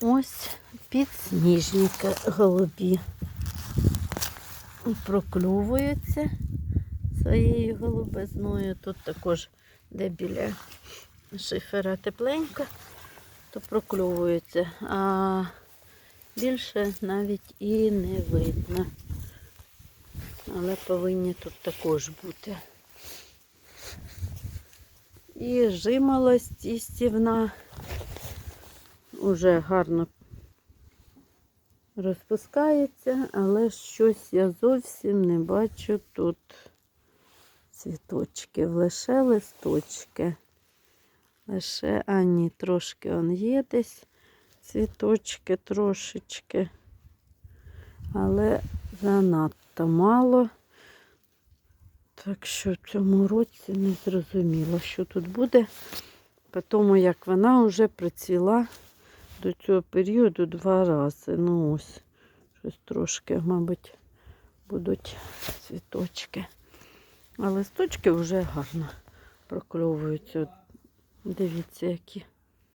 ось підсніжники голубі. Проклювуються своєю голубизною. Тут також, де біля шифера тепленько, то прокльовуються, а більше навіть і не видно. Але повинні тут також бути. І жимолость істівна вже гарно розпускається, але щось я зовсім не бачу тут цвіточків, лише листочки. Лише, а ні, трошки он є десь цвіточки трошечки, але занадто мало. Так що в цьому році не зрозуміло, що тут буде. По тому, як вона вже процвіла до цього періоду два рази. Ну ось, щось трошки, мабуть, будуть цвіточки. А листочки вже гарно прокльовуються. Дивіться, які.